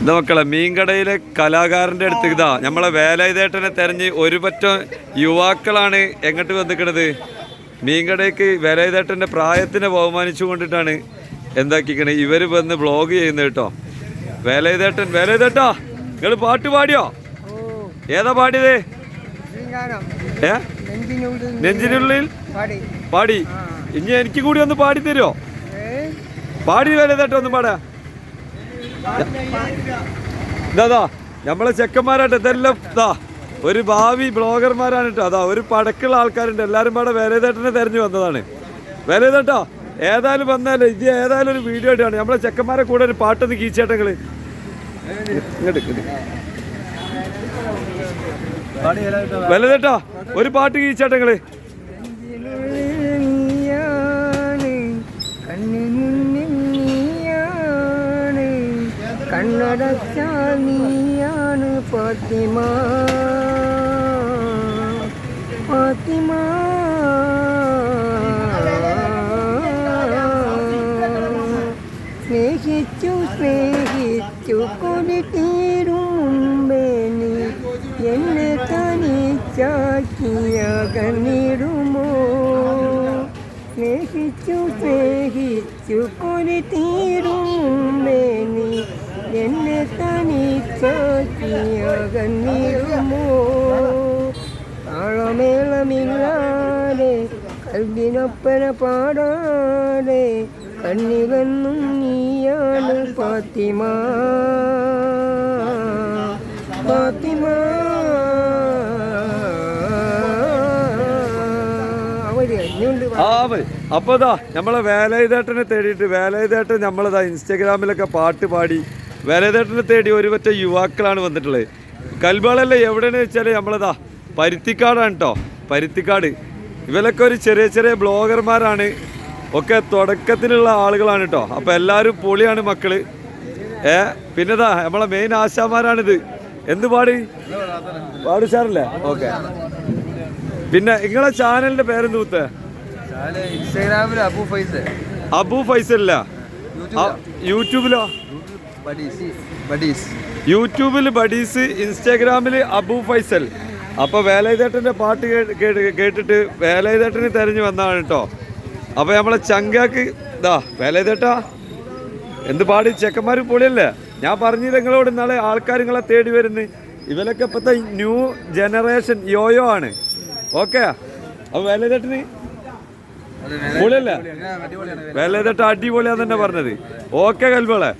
ഇത് മക്കളെ മീൻകടയിലെ കലാകാരന്റെ അടുത്ത് ഇതാ നമ്മളെ വേലായുധേട്ടനെ തെരഞ്ഞ് ഒരു പറ്റം യുവാക്കളാണ് എങ്ങോട്ട് വന്നിക്കണത്? മീൻകടയ്ക്ക് വേലായുധേട്ടന്റെ പ്രായത്തിനെ ബഹുമാനിച്ചു കൊണ്ടിട്ടാണ് എന്താക്കിക്കണേ? ഇവർ വന്ന് ബ്ലോഗ് ചെയ്യുന്നത് കേട്ടോ. വേലായുധേട്ടൻ വേലായുധേട്ടാ നിങ്ങൾ പാട്ട് പാടിയോ? ഏതാ പാടിയത്? ഏ? നെഞ്ചിനുള്ളിൽ പാടി. ഇനി എനിക്ക് കൂടി ഒന്ന് പാടി തരുമോ പാടി വേലായുധേട്ട ഒന്ന് പാടാ. ഇതാ നമ്മളെ ചെക്കന്മാരായിട്ട് ഇതെല്ലാം ഇതാ ഒരു ഭാവി ബ്ലോഗർമാരാണ് കേട്ടോ അതാ ഒരു പടക്കുള്ള ആൾക്കാരുണ്ട്. എല്ലാരും പാടെ വേലേതേട്ടനെ തെരഞ്ഞു വന്നതാണ്. വേലേതേട്ടോ ഏതായാലും വന്നാലേ ഇത് ഏതായാലും ഒരു വീഡിയോ ആയിട്ടാണ് നമ്മളെ ചെക്കന്മാരെ കൂടെ ഒരു പാട്ടൊന്ന് കീച്ചേട്ടങ്ങൾ. വിലതേട്ടോ ഒരു പാട്ട് കീച്ചേട്ടങ്ങൾ. നീയാണ് കണ്ണടച്ചാൽ നീയാണ് ഫാത്തിമ. ഫാത്തിമ. സ്നേഹിച്ചു സ്നേഹിച്ചു കൊതി തീരും മുമ്പേ എന്നെ തനിച്ചാക്കിയ കണ്ണിടുമോ സ്നേഹിച്ചു സ്നേഹിച്ചു കൊതി തീരും മുമ്പേ എന്നെ തനിച്ചാക്കിയ കണ്ണിടുമോ താളമേളമില്ലാതെ കൽവിനൊപ്പന പാടാതെ കണ്ണിലെന്നും നീയാണ് പാത്തിമ പാത്തിമ ആ മതി അപ്പൊ ഇതാ നമ്മളെ വേലായുധേട്ടനെ തേടിയിട്ട് വേലയിതേട്ടൻ നമ്മളിതാ ഇൻസ്റ്റഗ്രാമിലൊക്കെ പാട്ട് പാടി വേലായുധേട്ടനെ തേടി ഒരു പറ്റ യുവാക്കളാണ് വന്നിട്ടുള്ളത്. കൽബാളല്ല എവിടെയെന്ന് വെച്ചാൽ നമ്മളതാ പരുത്തിക്കാടാണ് കേട്ടോ പരുത്തിക്കാട്. ഇവരൊക്കെ ഒരു ചെറിയ ചെറിയ ബ്ലോഗർമാരാണ്. ഒക്കെ തുടക്കത്തിലുള്ള ആളുകളാണ് കേട്ടോ അപ്പോൾ എല്ലാവരും പൊളിയാണ് മക്കൾ. ഏ പിന്നെതാ നമ്മളെ മെയിൻ ആശാമാരാണിത് എന്ത് പാടി? പാടുഷാറല്ലേ ഓക്കെ. പിന്നെ നിങ്ങളെ ചാനലിന്റെ പേരെന്ത് കൂത്ത്? ഇൻസ്റ്റാഗ്രാമിൽ അബു ഫൈസൽ. അബു ഫൈസല്ല? യൂട്യൂബിലോ? യൂട്യൂബിൽ ബഡീസ് ഇൻസ്റ്റാഗ്രാമിൽ അബു ഫൈസൽ. അപ്പോൾ വേലായുധേട്ടന്റെ പാട്ട് കേട്ടിട്ട് വേലായുധേട്ടനെ തെരഞ്ഞു വന്നതാണ് കേട്ടോ അപ്പൊ നമ്മളെ ചങ്കാക്ക് ഇതാ വേലായുധേട്ടാ എന്ത് പാടി? ചെക്കന്മാർ പൊളിയല്ലേ? ഞാൻ പറഞ്ഞില്ല നിങ്ങളോട് നാളെ ആൾക്കാർ നിങ്ങളെ തേടി വരുന്നു. ഇവരൊക്കെ ഇപ്പോഴത്തെ ന്യൂ ജനറേഷൻ യോയോ ആണ്. ഓക്കെ? അപ്പോൾ വേലായുധേട്ടന് പൊളിയല്ലേ? വേലതട്ട് അടിപൊളിയാന്ന് തന്നെ പറഞ്ഞത്. ഓക്കെ കൽബോളെ?